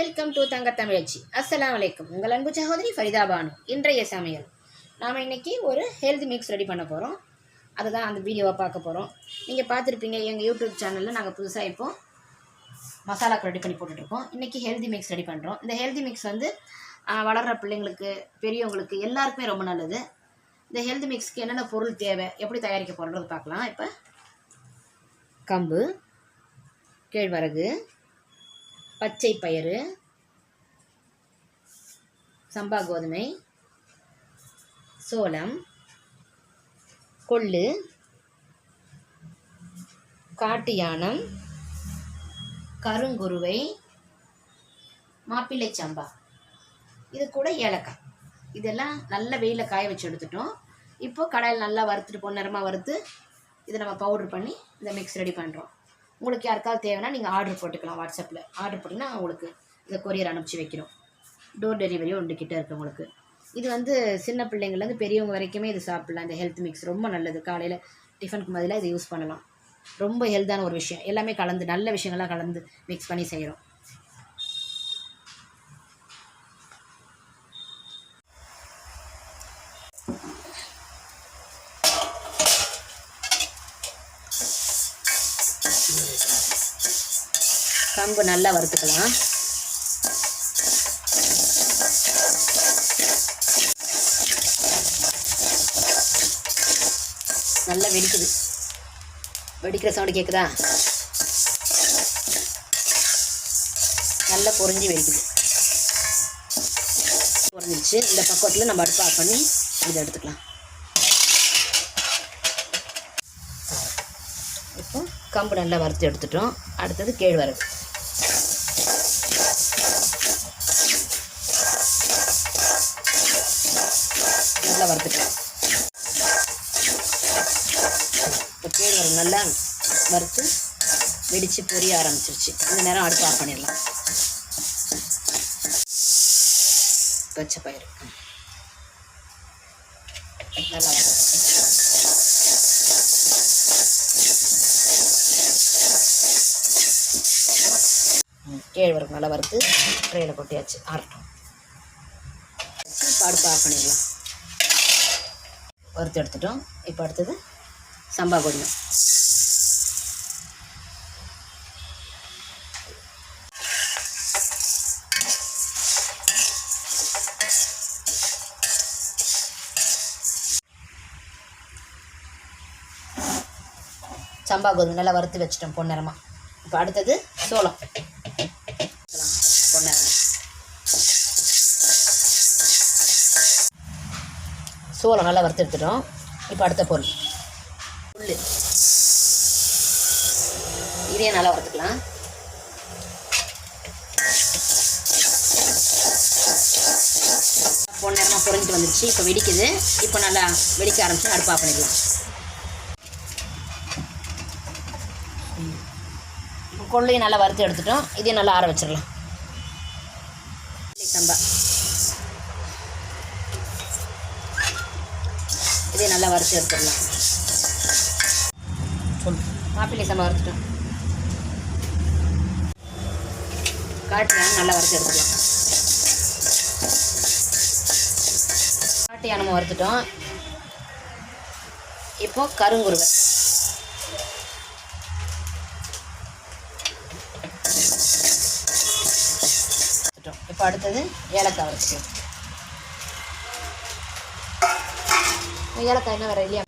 Welcome to தங்க தமிழச்சி அஸ்லாம் வலைக்கம் உங்கள் அன்பு சகோதரி ஃபரிதா பானு. இன்றைய சமையல். நாம் இன்னைக்கு ஒரு ஹெல்தி மிக்ஸ் ரெடி பண்ண போகிறோம் அதுதான் அந்த வீடியோவை பார்க்க போகிறோம் நீங்கள் பார்த்துருப்பீங்க எங்கள் யூடியூப் சேனலில் நாங்கள் புதுசாக இப்போ மசாலாக்கு ரெடி பண்ணி போட்டுட்ருக்கோம். இன்றைக்கி ஹெல்தி மிக்ஸ் ரெடி பண்ணுறோம் இந்த ஹெல்தி மிக்ஸ் வந்து வளர்கிற பிள்ளைங்களுக்கு பெரியவங்களுக்கு எல்லாருக்குமே ரொம்ப நல்லது. இந்த ஹெல்தி மிக்ஸ்க்கு என்னென்ன பொருள் தேவை எப்படி தயாரிக்க போகிறோன்றது பார்க்கலாம். இப்போ கம்பு கேழ்வரகு பச்சை பயிறு சம்பா கோதுமை சோளம் கொள்ளு காட்டு யானம் கருங்குருவை மாப்பிள்ளை சம்பா. இது கூட ஏலக்காய். இதெல்லாம் நல்ல வெயிலில் காய வச்சு எடுத்துட்டோம். இப்போது கடையில் நல்லா வறுத்துட்டு பொன்னரமாக வறுத்து இதை நம்ம பவுடர் பண்ணி இந்த மிக்ஸ் ரெடி பண்ணுறோம் உங்களுக்கு யாருக்காவது தேவைன்னா நீங்கள் ஆர்டர் போட்டுக்கலாம் வாட்ஸ்அப்பில் ஆர்டர் போட்டிங்கன்னா உங்களுக்கு இதை கொரியர் அனுப்பிச்சி வைக்கிறோம். டோர் டெலிவரியும் உண்டு கிட்ட இருக்குது உங்களுக்கு. இது வந்து சின்ன பிள்ளைங்கள்லேருந்து பெரியவங்க வரைக்குமே இது சாப்பிட்லாம். இந்த ஹெல்த் மிக்ஸ் ரொம்ப நல்லது. காலையில் டிஃபனுக்கு பதிலாக இதை யூஸ் பண்ணலாம். ரொம்ப ஹெல்த்தான ஒரு விஷயம். எல்லாமே கலந்து நல்ல விஷயங்கள்லாம் கலந்து மிக்ஸ் பண்ணி செய்கிறோம் கம்பு நல்லா வறுத்துக்கலாம். நல்லா வெடிக்குது. வெடிக்கிற சவுண்டு கேட்குதா நல்லா பொறிஞ்சி வெடிக்குது. பொரிஞ்சிருச்சு இந்த பக்கத்தில் நம்ம அடுப்பு ஆஃப் பண்ணி இதை எடுத்துக்கலாம். இப்போ கம்பு நல்லா வறுத்து எடுத்துட்டோம். அடுத்தது கேழ்வரகு நல்லா வறுத்துட்டோம் இப்போ கேழ்வரகு நல்லா வறுத்து வெடித்து பொரிய ஆரம்பிச்சிருச்சு. இந்த நேரம் அடுப்பு ஆஃப் பண்ணிடலாம். பச்சை பயிறு. நல்லா கேழ்வரகு நல்லா வறுத்து ட்ரெயில கொட்டியாச்சு. ஆரட்டும் இப்போ அடுப்பு ஆஃப் பண்ணிடலாம். வறுத்து எடுத்துட்டோம். இப்போ அடுத்தது சம்பா கொடியும் சம்பா கோதுமை நல்லா வறுத்து வச்சிட்டோம் பொன்னிறமாக இப்போ அடுத்தது சோளம். பொன்னிறமா சோளம் நல்லா வறுத்து எடுத்துட்டோம். இப்போ அடுத்த பொருள். புல் இதையும் நல்லா வறுத்துக்கலாம். பொன்னேரமாக பொறிஞ்சிட்டு வந்துடுச்சு இப்போ வெடிக்குது. இப்போ நல்லா வெடிக்க ஆரம்பிச்சு அடுப்பாக பண்ணிக்கலாம் பண்ணிடலாம் இப்போ கொள்ளையும் நல்லா வறுத்து எடுத்துட்டோம். இதையும் நல்லா ஆற வச்சிடலாம். சம்பா இதையும் நல்லா வறுத்து எடுத்துடலாம். மாப்பிள்ளை சம்பா வறுத்துட்டோம். காட்டு நல்லா வறுத்து எடுத்துக்கலாம். காட்டு யானமும் வறுத்துட்டோம். இப்போ கருங்குருவை. இப்போ அடுத்தது ஏலக்காய் வறுத்துட்டோம் ஏலக்காய் என்ன வேறு இல்லையா?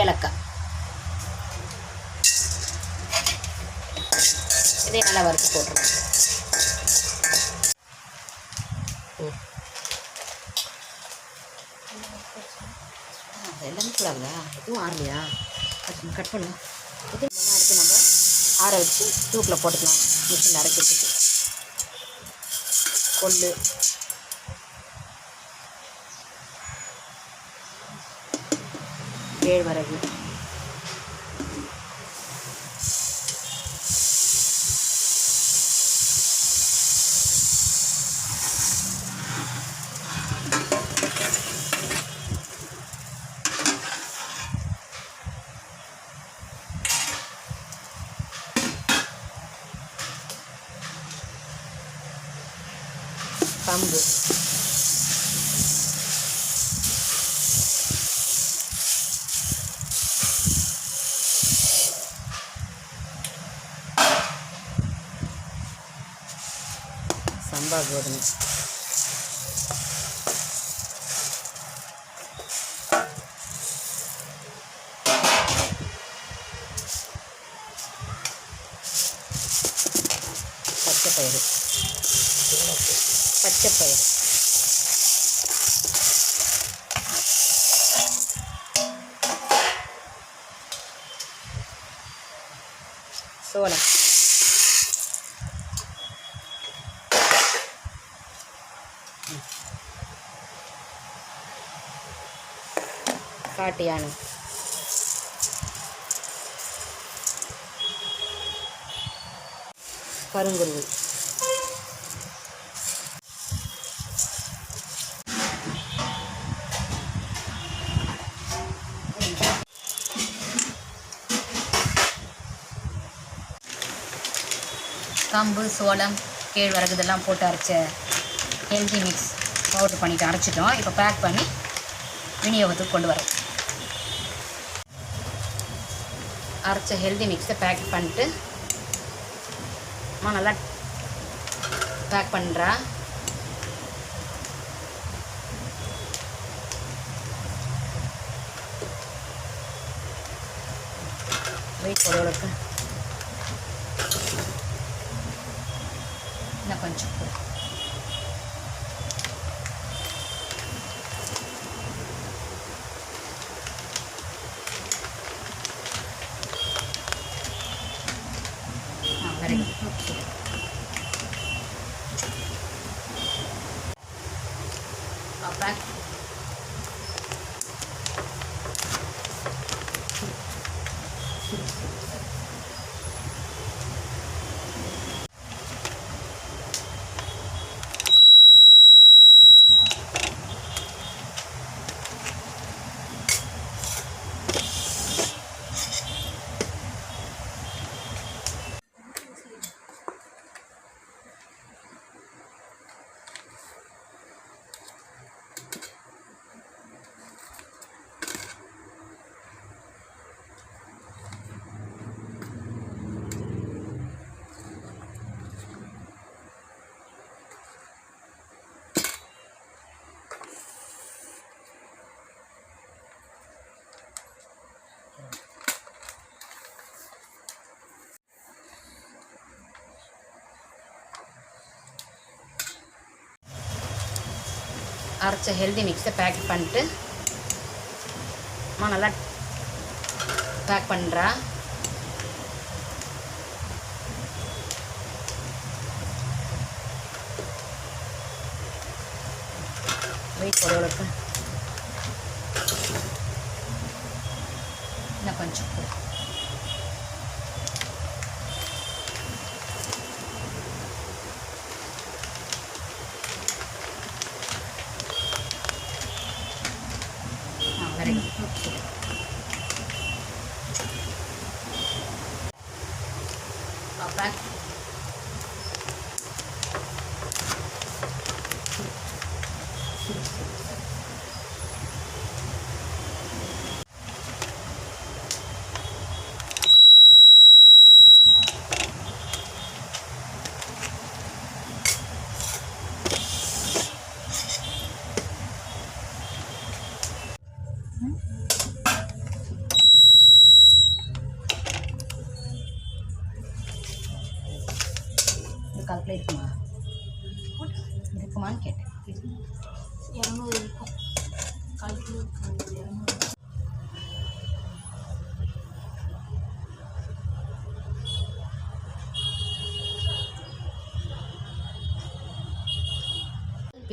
ஏலக்காய். இதே நல்லா வறுத்து போட்டுருவோம் எல்லாமே கூடாதா எதுவும் ஆறலையா? கட் கட் பண்ணலாம் இது நம்ம அடுத்து நம்ம ஆற வச்சு தூக்கில் போட்டுக்கலாம். மிஷினில் அரைக்கிறதுக்கு. கொள்ளு. கேழ்வரகு. கம்பு சம்பா கோதுமை பச்சை பயிறு. பச்சை சோளம். காட்டியான கருங்குருவி கம்பு சோளம் கேழ்வரகு இதெல்லாம் போட்டு அரைச்ச ஹெல்தி மிக்ஸ் பவுட்ரு பண்ணிவிட்டு அரைச்சிட்டோம். இப்போ பேக் பண்ணி விநியோகத்துக்கு கொண்டு வரோம். அரைச்ச ஹெல்தி மிக்ஸை பேக் பண்ணிட்டு அம்மா நல்லா பேக் பண்ணுறா வெயிட் போடுறதுக்கு இன்னும் கொஞ்சம் போடு. ஆ வெரி குட் பேக் அரைச்ச ஹெல்தி மிக்ஸை பேக் பண்ணிட்டு அம்மா நல்லா பேக் பண்ணுறா வெயிட் ஓரளவுக்கு. இன்னும் கொஞ்சம்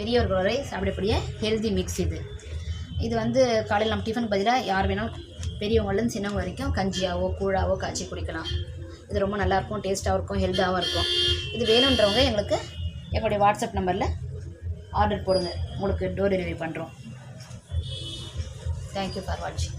பெரியவர்கள் வரை சாப்பிடக்கூடிய ஹெல்தி மிக்ஸ் இது. இது வந்து காலையில் நம்ம டிஃபனுக்கு பதிலாக யார் வேணாலும் பெரியவங்கலேருந்து சின்னவங்க வரைக்கும் கஞ்சியாவோ கூழாவோ காய்ச்சி குடிக்கலாம். இது ரொம்ப நல்லாயிருக்கும் டேஸ்ட்டாகவும் இருக்கும் ஹெல்த்தாகவும் இருக்கும். இது வேணுன்றவங்க எங்களுக்கு எங்களுடைய வாட்ஸ்அப் நம்பரில் ஆர்டர் போடுங்க. உங்களுக்கு டோர் டெலிவரி பண்ணுறோம் தேங்க்யூ ஃபார் வாட்சிங்